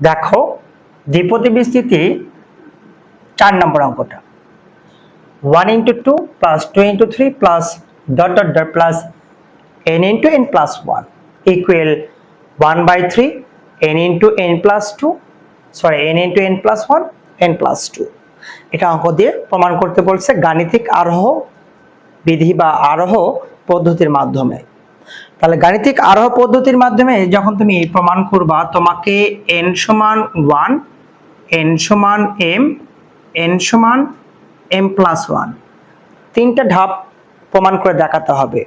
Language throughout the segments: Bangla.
দেখো, দ্বিপদী বিস্তৃতি চার নম্বর অঙ্কটা। One into two plus two into three plus dot dot dot plus n into n plus one equal one by three n into n plus two sorry n into n plus one n plus two এটা অঙ্ক দিয়ে প্রমাণ করতে বলছে গাণিতিক আরোহ বিধি বা আরোহ পদ্ধতির মাধ্যমে। তাহলে গাণিতিক আরোহ পদ্ধতির মাধ্যমে যখন তুমি প্রমাণ করবা, তোমাকে এন সমান ওয়ান এন সমান এম এন সমান এম প্লাস ওয়ান তিনটা ধাপ প্রমাণ করে দেখাতে হবে।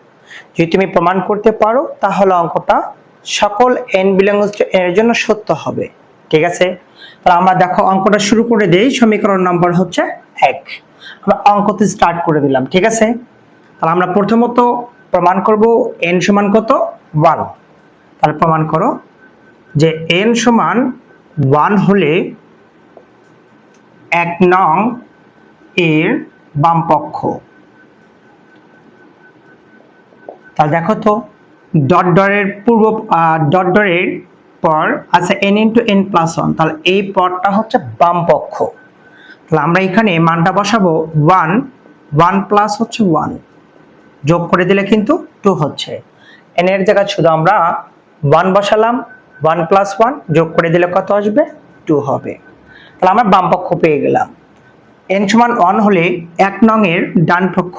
যদি তুমি প্রমাণ করতে পারো, তাহলে অঙ্কটা সকল এন বিলংস এর জন্য সত্য হবে। ঠিক আছে? তাহলে আমরা দেখো, অঙ্কটা শুরু করে দেই। সমীকরণ নম্বর হচ্ছে এক। আমরা অঙ্কতে স্টার্ট করে দিলাম। ঠিক আছে? তাহলে আমরা প্রথমত প্রমাণ করব এন সমান কত? ওয়ান তাহলে প্রমাণ করো যে এন সমান ওয়ান হলে এক নং এর বাম পক্ষ তাহলে দেখো তো ডট ডরের পূর্ব ডট ডরের পর আছে n into n plus one তাহলে এই পদটা হচ্ছে বাম পক্ষ তাহলে আমরা এখানে মানটা বসাবো ওয়ান ওয়ান প্লাস হচ্ছে ওয়ান যোগ করে দিলে কিন্তু টু হচ্ছে। এন এর জায়গায় শুধু আমরা ওয়ান বসালাম ওয়ান প্লাস ওয়ান যোগ করে দিলে কত আসবে? টু হবে। তাহলে আমরা বাম পক্ষ পেয়ে গেলাম। এন সমান ওয়ান হলে এক নং এর ডান পক্ষ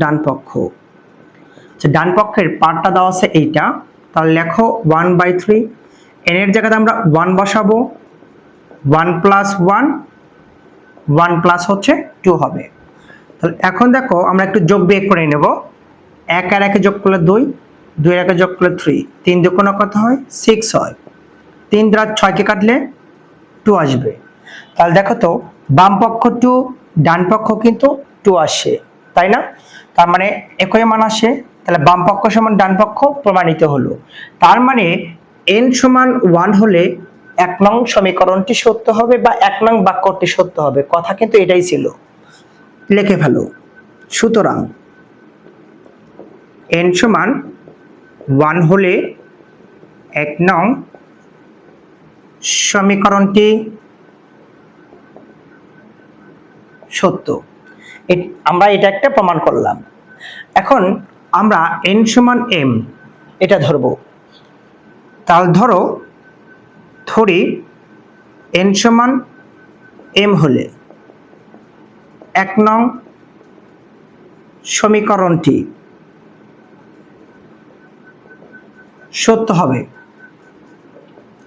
ডান পক্ষ। আচ্ছা ডান পক্ষের পার্টটা দেওয়া আছে এইটা। তাহলে লেখো ওয়ান বাই থ্রি এন এর জায়গাতে আমরা ওয়ান বসাবো। One plus one one plus হচ্ছে টু হবে। তাহলে এখন দেখো আমরা একটু যোগ বিয়োগ করে নেব। এক আর একে যোগ করলে দুই দুই একে যোগ করলে থ্রি তিন দু দুকোনা কত হয়? সিক্স হয়। তিন দ্বারা ছয়কে কাটলে? টু আসবে। তাহলে দেখো তো, বাম পক্ষ টু ডান পক্ষ কিন্তু টু আসে, তাই না? তার মানে একই মান আসে। তাহলে বাম পক্ষ সমান ডান পক্ষ প্রমাণিত হলো। তার মানে এন সমান ওয়ান হলে এক নং সমীকরণটি সত্য হবে বা এক নং বাক্যটি সত্য হবে। কথা কিন্তু এটাই ছিল। লিখে ফেলো। সুতরাং এন সমান ওয়ান হলে এক নং সমীকরণটি সত্য। আমরা এটা একটা প্রমাণ করলাম। এখন আমরা এন সমান এম এটা ধরবো। তাহলে ধরো, ধরি এন সমান এম হলে এক নং সমীকরণটি। সত্য হবে।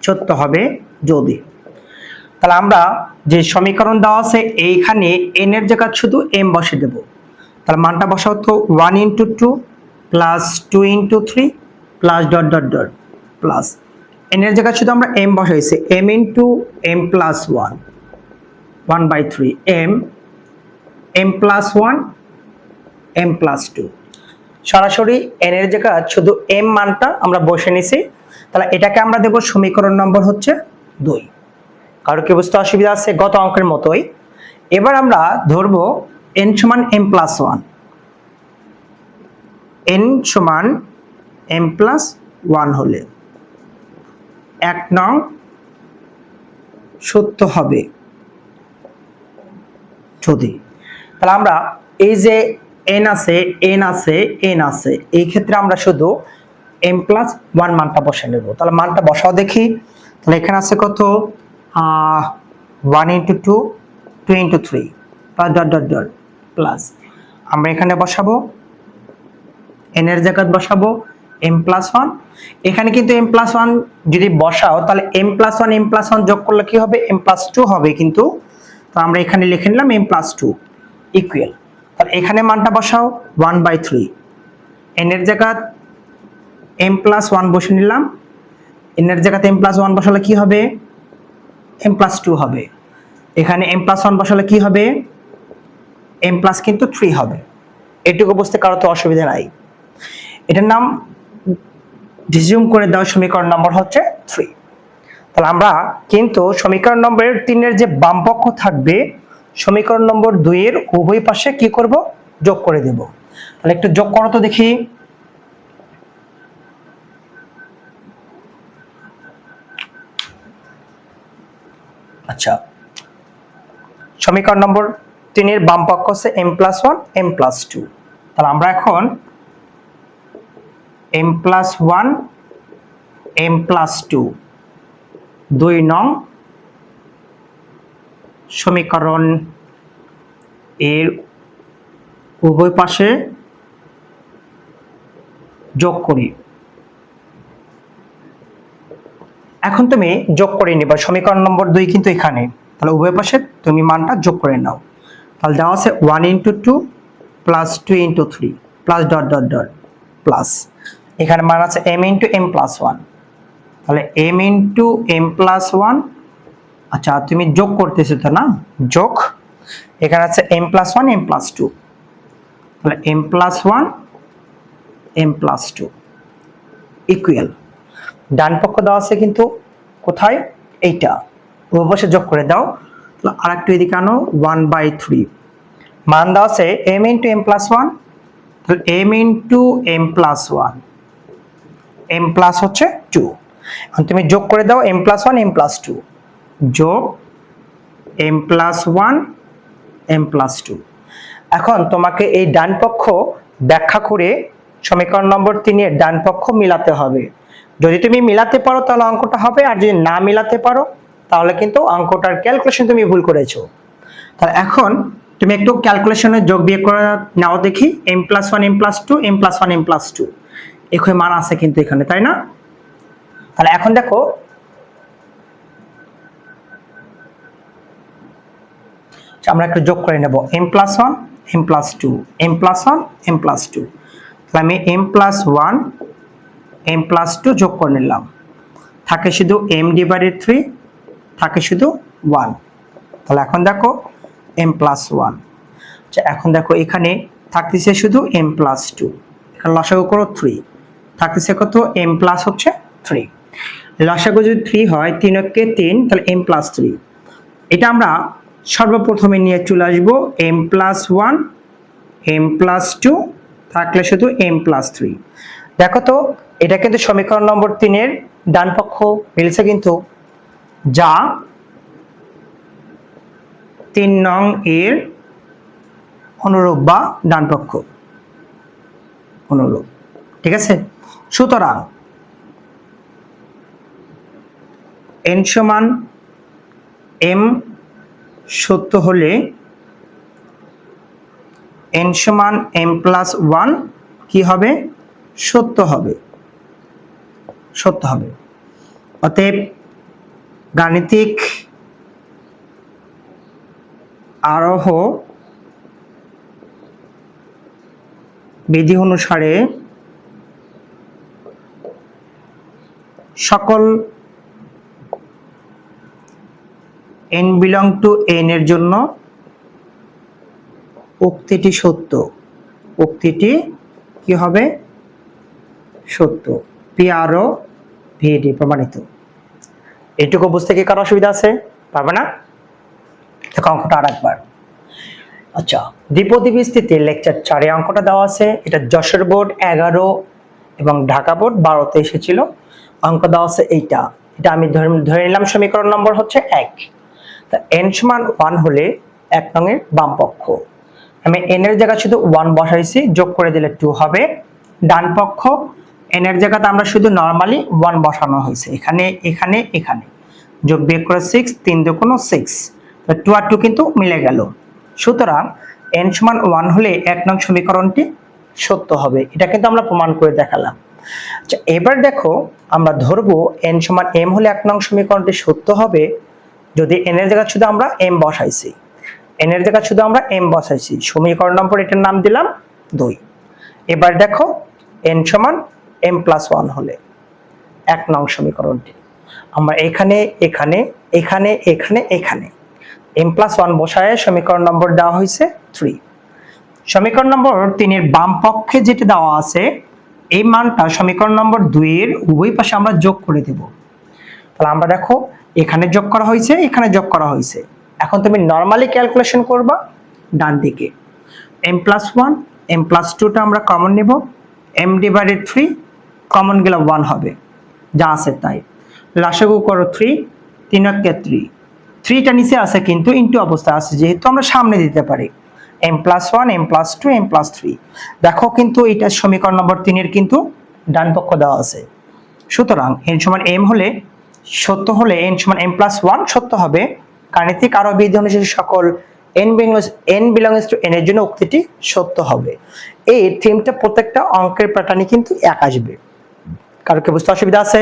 সত্য হবে যদি। তাহলে আমরা যে সমীকরণ দেওয়া আছে, এইখানে এন এর জায়গা শুধু এম বসে দেব। তাহলে মানটা বসাও তো one into two plus two into three plus dot dot dot plus n এর জায়গা শুধু আমরা এম বসাইছি। M into m plus one one by three m m plus one m plus two সরাসরি এন এর জায়গা শুধু এম মানটা আমরা বসে নিছি। তাহলে এটাকে আমরা দেব সমীকরণ নম্বর হচ্ছে দুই। কারও কি বুঝতে অসুবিধা আছে? গত অঙ্কের মতোই। এবার আমরা ধরবো এন সমান এম প্লাস ওয়ান এন সমান এম প্লাস ওয়ান হলে এক নং সত্য হবে। যদি তাহলে আমরা এই যে এন আছে এন আছে এন আছে, এই ক্ষেত্রে আমরা শুধু এম প্লাস ওয়ান মানটা বসে নেব। তাহলে মানটা বসাও দেখি। তাহলে এখানে আছে কত? One into two two into three dot dot dot plus আমরা এখানে বসাবো এন এর জায়গায় বসাবো এম প্লাস ওয়ান এখানে কিন্তু এম প্লাস ওয়ান যদি বসাও, তাহলে m plus one m plus one যোগ করলে কি হবে? এম প্লাস টু হবে কিন্তু। তো আমরা এখানে লিখে নিলাম এম প্লাস টু ইকুয়াল তাহলে এখানে মানটা বসাও ওয়ান বাই থ্রি এন এর জায়গা এম প্লাস ওয়ান বসে নিলাম। এন এর জায়গাতে এম প্লাস ওয়ান বসালে কি হবে? এম প্লাস টু হবে। এখানে এম প্লাস ওয়ান বসালে কি হবে? এম প্লাস কিন্তু থ্রি হবে। এটুকু বুঝতে কারও তো অসুবিধা নাই। এটার নাম রিজিউম করে দেওয়া সমীকরণ নম্বর হচ্ছে থ্রি তাহলে আমরা কিন্তু সমীকরণ নম্বরের তিনের যে বাম পক্ষ থাকবে সমীকরণ নম্বর দুইয়ের উভয় পাশে কি করব? যোগ করে দেব। তাহলে একটু যোগ করো তো দেখি। আচ্ছা। সমীকরণ নম্বর তিনের বাম পক্ষ হচ্ছে m plus one m plus two তাহলে আমরা এখন m plus one m plus two দুই নং সমীকরণ এর উভয় পাশে যোগ করি। এখন তুমি যোগ করে নিবা, সমীকরণ নম্বর দুই কিন্তু এখানে। তাহলে উভয় পাশে তুমি মানটা যোগ করে নাও। তাহলে দেওয়া আছে one into two plus two into three plus dot dot dot plus এখানে মান আছে m into m plus one তাহলে m into m plus one আচ্ছা তুমি যোগ করতেছো তো না? যোগ? এখানে আছে m plus one m plus two তাহলে m plus one m plus two equal ডান পক্ষ দেওয়া আছে কিন্তু কোথায়? এইটা। উভয় যোগ করে দাও। তাহলে আর একটু এদিকে আনো ওয়ান বাই থ্রি মান দেওয়া আছে m into m plus one তাহলে m into m plus one m plus হচ্ছে টু তুমি যোগ করে দাও m plus one m plus two যোগ m plus one m plus two এখন তোমাকে এই ডান পক্ষ ব্যাখ্যা করে সমীকরণ নম্বর তিনের ডান পক্ষ মিলাতে হবে। যদি তুমি মিলাতে পারো, তাহলে অঙ্কটা হবে, আর যদি না মিলাতে পারো, তাহলে কিন্তু অঙ্কটার ক্যালকুলেশন তুমি ভুল করেছ। তাহলে এখন তুমি একটু ক্যালকুলেশনে যোগ বিয়োগ করে নাও দেখি m plus one m plus two m plus one m plus two একই মান আছে কিন্তু এখানে, তাই না? তাহলে এখন দেখো আমরা একটু যোগ করে নেব m plus one m plus two m plus one m plus two তাহলে আমি m plus one m plus two যোগ করে নিলাম থাকে শুধু এম ডিভাইডেড থ্রি থাকে শুধু ওয়ান তাহলে এখন দেখো এম প্লাস ওয়ান আচ্ছা এখন দেখো এখানে থাকতেছে শুধু এম প্লাস টু এখানে লসাগু করো থ্রি থাকতেছে কত এম প্লাস হচ্ছে থ্রি লসাগু যদি থ্রি হয় তিন অক্ষে তিন তাহলে এম প্লাস থ্রি এটা আমরা সর্বপ্রথমে নিয়ে চলে আসব m plus one m plus two থাকলে শুধু এম প্লাস থ্রি দেখো তো, এটা কিন্তু সমীকরণ নম্বর তিনের ডান পক্ষ মিলছে কিন্তু যা তিন নং এর অনুরূপ বা ডান পক্ষ অনুরূপ, ঠিক আছে? সুতরাং এন সমান এম সত্য হলে এন সমান এম প্লাস ওয়ান কি হবে? সত্য হবে। সত্য হবে। অতএব গাণিতিক আরোহ বিধি অনুসারে সকল এন বিলং টু এন এর জন্য উক্তিটি সত্য। উক্তিটি কি হবে? সত্য। পি আর ও ভিডি প্রমাণিত। এটুকু বুঝতে কি কারও অসুবিধা আছে? পারবে না? অঙ্কটা আর একবার আচ্ছা দ্বিপদী বিস্তৃতি লেকচার চারে অঙ্কটা দেওয়া আছে। এটা যশোর বোর্ড এগারো এবং ঢাকা বোর্ড বারোতে এসেছিল। অঙ্ক দেওয়া আছে এইটা। এটা আমি ধরে নিলাম, সমীকরণ নম্বর হচ্ছে এক। তা এন সমান ওয়ান হলে এক নঙের বাম পক্ষ। আমি এন এর জায়গা শুধু ওয়ান বসাইছি, যোগ করে দিলে টু হবে। ডান পক্ষ এন এর জায়গাতে আমরা শুধু নর্মালি ওয়ান বসানো হয়েছে। এখানে এখানে এখানে। যোগ বিয়োগ করে সিক্স তিন দুগুণ সিক্স টু আর টু কিন্তু মিলে গেল। সুতরাং এন সমান ওয়ান হলে এক নং সমীকরণটি সত্য হবে। এটা কিন্তু আমরা প্রমাণ করে দেখালাম। আচ্ছা এবার দেখো আমরা ধরবো এন সমান এম হলে এক নং সমীকরণটি সত্য হবে। যদি এন এর জায়গা শুধু আমরা এম বসাইছি এন এর জায়গা শুধু আমরা এম বসাইছি, সমীকরণ নম্বর এটার নাম দিলাম দুই। এবার দেখো এন সমান এম প্লাস ওয়ান হলে এক নং সমীকরণটি। আমরা এখানে এখানে এখানে এখানে এখানে এম প্লাস ওয়ান বসায় সমীকরণ নম্বর দেওয়া হয়েছে থ্রি সমীকরণ নম্বর তিনের বাম পক্ষে যেটা দেওয়া আছে, এই মানটা সমীকরণ নম্বর দুইয়ের উভয় পাশে আমরা যোগ করে দেব। তাহলে আমরা দেখো এখানে যোগ করা হয়েছে, এখানে যোগ করা হয়েছে। এখন তুমি নর্মালি ক্যালকুলেশন করবা ডান দিকে। M plus one m plus টুটা আমরা কমন নেব। এম ডিভাইডেড থ্রি কমন গেলে ওয়ান হবে। যা আছে তাই। লাসাগু করো থ্রি তিন একে থ্রি থ্রিটা নিচে আছে কিন্তু ইন্টু অবস্থা আছে, যেহেতু আমরা সামনে দিতে পারি। M plus one m plus two m plus three দেখো কিন্তু এটা সমীকরণ নম্বর তিনের কিন্তু ডান পক্ষ দেওয়া আছে। সুতরাং এন সমান এম হলে সত্য হলে এন সমান এম প্লাস ওয়ান সত্য হবে। গাণিতিক আরও বিধি অনুসারে সকল n belongs n belongs to n এর জন্য উক্তিটি সত্য হবে। এই থিমটা প্রত্যেকটা অঙ্কের প্যাটার্নই কিন্তু এক আসবে। কারও কি বুঝতে অসুবিধা আছে?